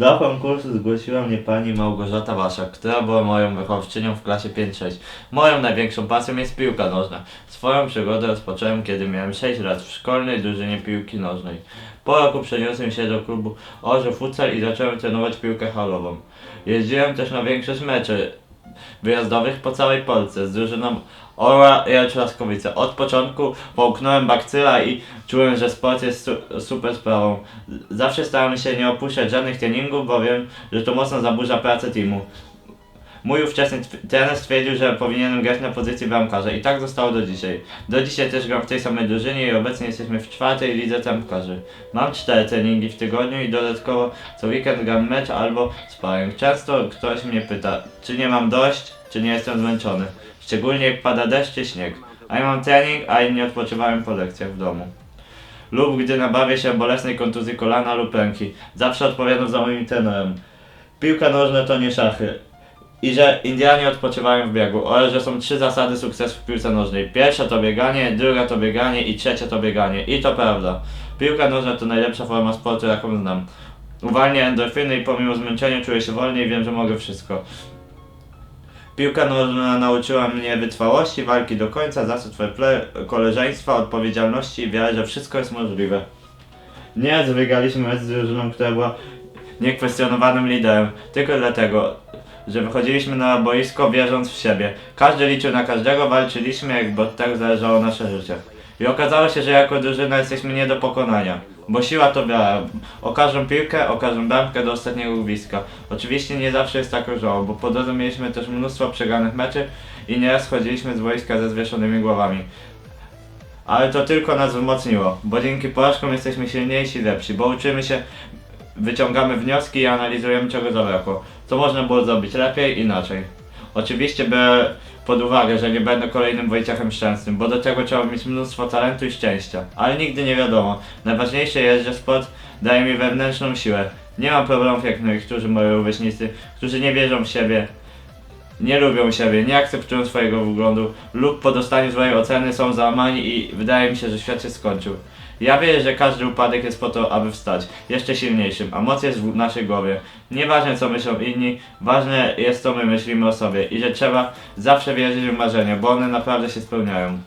Do konkursu zgłosiła mnie pani Małgorzata Waszak, która była moją wychowczynią w klasie 5-6. Moją największą pasją jest piłka nożna. Swoją przygodę rozpocząłem, kiedy miałem 6 lat w szkolnej drużynie piłki nożnej. Po roku przeniosłem się do klubu Orzeł Futsal i zacząłem trenować piłkę halową. Jeździłem też na większość meczy wyjazdowych po całej Polsce z drużyną Orła Jelcz Laskowice. Od początku połknąłem bakcyla i czułem, że sport jest su- super sprawą. Zawsze starałem się nie opuszczać żadnych treningów, bo wiem, że to mocno zaburza pracę teamu. Mój ówczesny trener stwierdził, że powinienem grać na pozycji bramkarza i tak zostało do dzisiaj. Do dzisiaj też gram w tej samej drużynie i obecnie jesteśmy w czwartej lidze bramkarzy. Mam cztery treningi w tygodniu i dodatkowo co weekend gram mecz albo sparring. Często ktoś mnie pyta, czy nie mam dość, czy nie jestem zmęczony. Szczególnie jak pada deszcz czy śnieg. A ja mam trening, a inni odpoczywają po lekcjach w domu. Lub gdy nabawię się bolesnej kontuzji kolana lub ręki. Zawsze odpowiadam za moim trenerem. Piłka nożna to nie szachy. I że Indianie odpoczywają w biegu, oraz że są trzy zasady sukcesu w piłce nożnej. Pierwsza to bieganie, druga to bieganie i trzecia to bieganie. I to prawda. Piłka nożna to najlepsza forma sportu, jaką znam. Uwalnia endorfiny i pomimo zmęczenia czuję się wolniej i wiem, że mogę wszystko. Piłka nożna nauczyła mnie wytrwałości, walki do końca, zasad fair play, koleżeństwa, odpowiedzialności i wiary, że wszystko jest możliwe. Nieraz wygraliśmy z drużyną, która była niekwestionowanym liderem, tylko dlatego, że wychodziliśmy na boisko wierząc w siebie. Każdy liczył na każdego, walczyliśmy jak bo tak zależało nasze życie. I okazało się, że jako drużyna jesteśmy nie do pokonania. Bo siła to wiara. O każdą piłkę, o każdą bramkę do ostatniego gwizdka. Oczywiście nie zawsze jest tak różowo, bo po drodze mieliśmy też mnóstwo przegranych meczy i nieraz chodziliśmy z boiska ze zwieszonymi głowami. Ale to tylko nas wzmocniło, bo dzięki porażkom jesteśmy silniejsi i lepsi, bo uczymy się, wyciągamy wnioski i analizujemy czego zabrakło. Co można było zrobić lepiej, inaczej. Oczywiście biorę pod uwagę, że nie będę kolejnym Wojciechem Szczęsnym, bo do tego trzeba mieć mnóstwo talentu i szczęścia. Ale nigdy nie wiadomo. Najważniejsze jest, że sport daje mi wewnętrzną siłę. Nie mam problemów jak niektórzy moi rówieśnicy, którzy nie wierzą w siebie, nie lubią siebie, nie akceptują swojego wyglądu lub po dostaniu złej oceny są załamani i wydaje mi się, że świat się skończył. Ja wierzę, że każdy upadek jest po to, aby wstać, jeszcze silniejszym, a moc jest w naszej głowie. Nieważne co myślą inni, ważne jest co my myślimy o sobie i że trzeba zawsze wierzyć w marzenia, bo one naprawdę się spełniają.